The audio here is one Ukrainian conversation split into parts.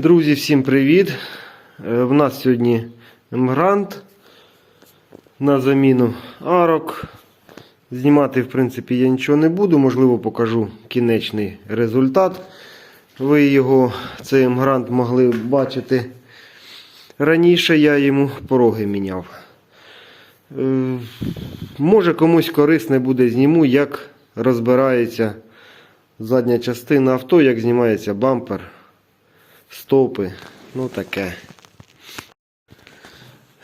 Друзі, всім привіт! Е, В нас сьогодні Мгрант на заміну арок. Знімати, в принципі, я нічого не буду, можливо, покажу кінечний результат. Ви його, цей Мгрант, могли бачити раніше, я йому пороги міняв. Е, Може комусь корисне буде, зніму, як розбирається задня частина авто, як знімається бампер стопи, ну таке.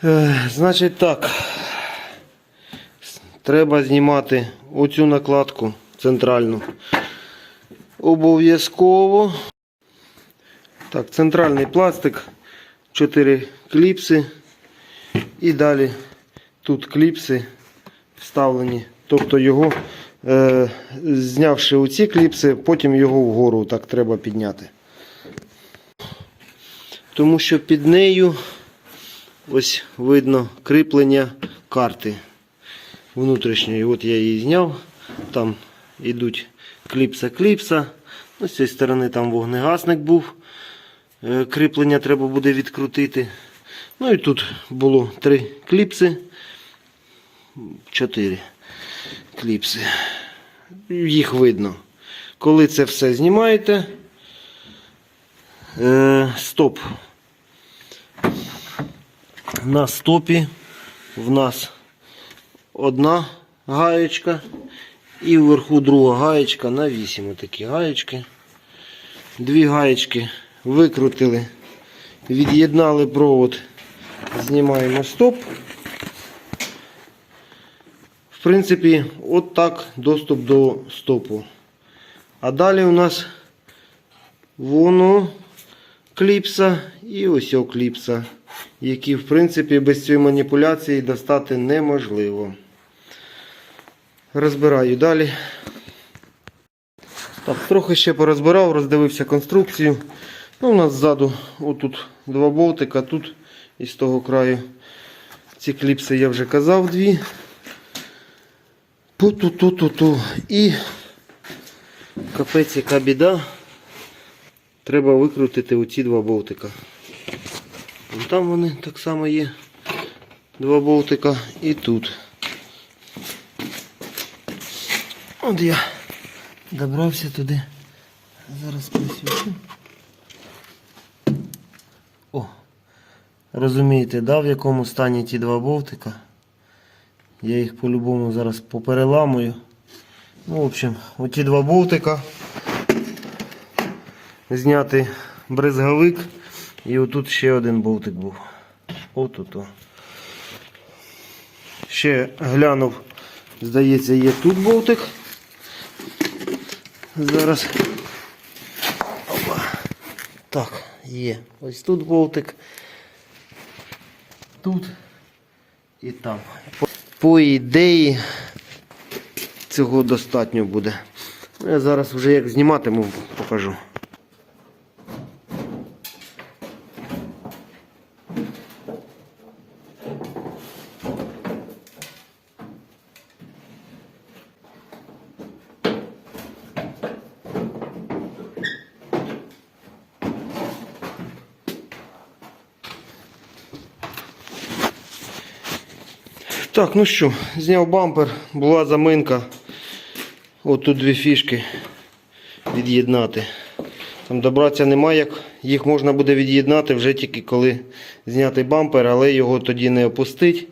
Е, значить так. Треба знімати оцю накладку центральну. Обов'язково. Так, центральний пластик, 4 кліпси. І далі тут кліпси вставлені. Тобто його, е, знявши оці кліпси, потім його вгору так треба підняти тому що під нею ось видно кріплення карти внутрішньої. От я її зняв. Там йдуть кліпса-кліпса. Ну, з цієї сторони там вогнегасник був. Е, Кріплення треба буде відкрутити. Ну і тут було три кліпси. Чотири кліпси. Їх видно. Коли це все знімаєте, Е, стоп. На стопі в нас одна гаєчка і вверху друга гаєчка на 8 такі гаєчки. Дві гаєчки викрутили, від'єднали провод, знімаємо стоп. В принципі, от так доступ до стопу. А далі у нас воно кліпса і ось кліпса, які в принципі без цієї маніпуляції достати неможливо. Розбираю далі. Так, Трохи ще порозбирав, роздивився конструкцію. Ну, У нас ззаду отут два болтика, тут і з того краю. Ці кліпси я вже казав дві. Пу-ту-ту-ту-ту. І капець яка біда. Треба викрутити оці два болтика. Вон Там вони так само є. Два болтика і тут. От я добрався туди. Зараз присвічу. О! Розумієте, да, в якому стані ті два болтика. Я їх по-любому зараз попереламую. Ну, в общем, оті два болтика зняти брезговик. І отут ще один болтик був. Отут. о. Ще глянув, здається, є тут болтик. Зараз. Опа. Так, є. Ось тут болтик. Тут і там. По, ідеї цього достатньо буде. Я зараз вже як зніматиму, покажу. Так, ну що, зняв бампер, була заминка. От тут дві фішки від'єднати. Там добратися немає як. Їх можна буде від'єднати вже тільки коли зняти бампер, але його тоді не опустить.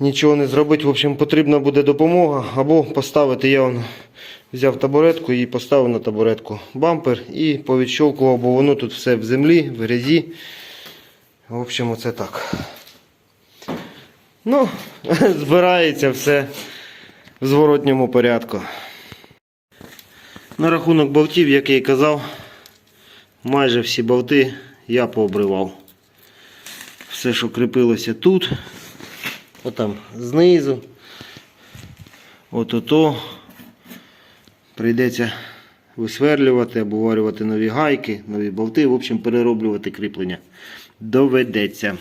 Нічого не зробити. В общем, потрібна буде допомога. Або поставити я вон, взяв табуретку і поставив на табуретку бампер і повідщолкував, бо воно тут все в землі, в грязі. В общем, оце так. Ну, збирається все в зворотньому порядку. На рахунок болтів, як я і казав, майже всі болти я пообривав. Все, що кріпилося тут, отам знизу, от ото прийдеться висверлювати, обговорювати нові гайки, нові болти, в общем, перероблювати кріплення. Доведеться.